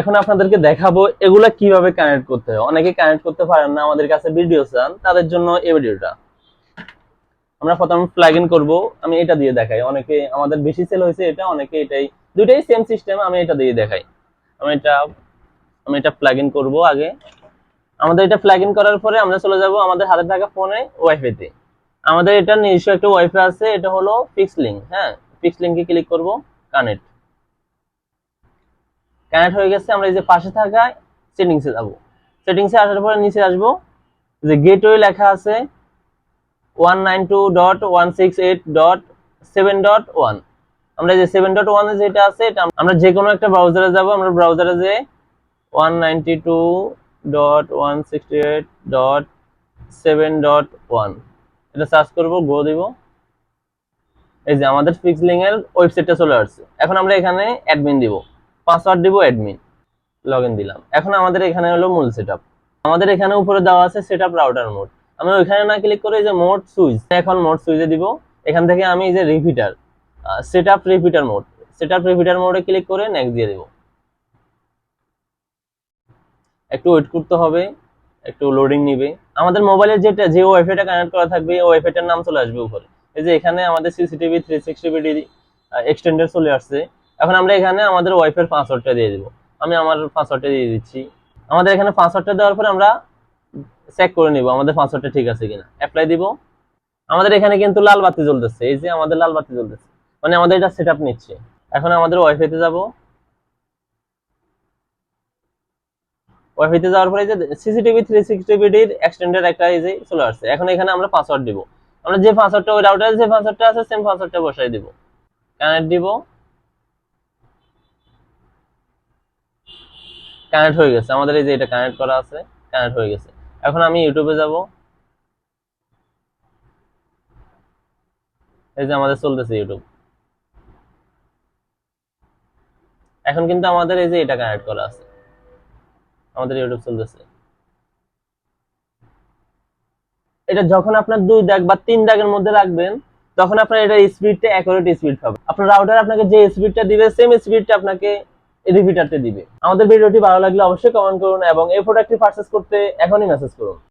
এখন আপনাদেরকে দেখাবো এগুলা কীভাবে কানেক্ট করতে হয়। অনেকে কানেক্ট করতে পারেন না, আমাদের কাছে ভিডিও চান, তাদের জন্য এই ভিডিওটা আমরা প্রথম প্লাগ ইন করব, আমি এটা দিয়ে দেখাই। অনেকে, আমাদের বেশি সেল হয়েছে এটা, অনেকে এটাই, দুইটাই সেম সিস্টেম আমি এটা দিয়ে দেখাই। আমি এটা আমি এটা প্লাগ ইন করব আগে। আমাদের এটা প্লাগ ইন করার পরে আমরা চলে যাব আমাদের হাতে থাকা ফোনে ওয়াইফাইতে আমাদের এটা নিজস্ব একটা ওয়াইফাই আছে, এটা হলো ফিক্স লিঙ্ক হ্যাঁ? ফিক্স লিঙ্কে ক্লিক করব কানেক্ট কানেক্ট হয়ে গেছে, আমরা এই যে পাশে থাকা সেটিংসে যাব। সেটিংসে আসার পরে নিচে আসব, যে গেটওয়ে লেখা আছে one nine two dot one six eight dot seven dot one আমরা যে সেভেন ডট ওয়ানে যেটা আছে, এটা আমরা যে কোনো একটা ব্রাউজারে যাব, আমরা ব্রাউজারে যে one ninety two dot one sixty eight dot seven dot one এটা সার্চ করব গো দিব। এই যে আমাদের ফিক্স লিঙ্ক এর ওয়েবসাইটটা চলে আসছে। এখন আমরা এখানে অ্যাডমিন দিব। পাসওয়ার্ড দিব অ্যাডমিন লগ দিলাম। এখন আমাদের এখানে হলো মূল সেটআপ আমাদের এখানে উপরে দেওয়া আছে সেটআপ রাউটার মোড আমি ওইখানে না ক্লিক করে যে মোড সুইচ এখন মোড সুইচে দিব। এখান থেকে আমি যে repeater setup repeater mode setup repeater মোডে ক্লিক করে নেক্সট দিয়ে দেব। একটু ওয়েট করতে হবে, একটু লোডিং নিবে। আমাদের মোবাইলের যেটা, যে ওয়াইফাইটা কানেক্ট করা থাকবে ওয়াইফাইটার নাম চলে আসবে উপরে। এই যে এখানে আমাদের সিসিটিভি থ্রি সিক্সটি এক্সটেন্ডার চলে আসছে। এখন আমরা এখানে আমাদের ওয়াইফের পাসওয়ার্ডটা দিয়ে দেবো। আমি আমার পাসওয়ার্ডটা দিয়ে দিচ্ছি। আমাদের এখানে পাসওয়ার্ডটা দেওয়ার পরে আমরা চেক করে নিব আমাদের পাসওয়ার্ডটা ঠিক আছে কিনা। অ্যাপ্লাই দিব। আমাদের এখানে কিন্তু লাল বাতি জ্বলতেছে, এই যে আমাদের লাল বাতি জ্বলতেছে। মানে আমাদের এটা সেট নিচ্ছে। এখন আমাদের ওয়াইফাইতে যাব। ওয়াইফাইতে যাওয়ার পরে যে সিসিটিভি থ্রি সিক্সটি বিডির এক্সটেন্ডেড একটা এই যে চলে আসছে। এখন এখানে আমরা পাসওয়ার্ড দিব। আমরা যে পাসওয়ার্ডটা ওই রাউটারে যে পাসওয়ার্ডটা আছে সেম পাসওয়ার্ডটা বসাই দিব। কানেক্ট দিব। কানেক্ট হয়ে গেছে। আমাদের এই যে এটা কানেক্ট করা আছে কানেক্ট হয়ে গেছে। এখন আমি ইউটিউবে যাব। এই যে আমাদের চলতেছে ইউটিউব এখন কিন্তু আমাদের এই যে এটা কানেক্ট করা আছে। আমাদের ইউটিউব চলতেছে। এটা যখন আপনার দুই দাগ বা তিন দাগের মধ্যে রাখবেন, তখন আপনার এটা স্পিডটা অ্যাকুরেট স্পিড পাবে আপনার রাউটার আপনাকে যে স্পিডটা দিবে সেম স্পিডটা আপনাকে রিপিটারতে দিবে। আমাদের ভিডিওটি ভালো লাগলে অবশ্যই কমেন্ট করুন এবং এই প্রোডাক্টটি পারচেস করতে এখনই মেসেজ করুন।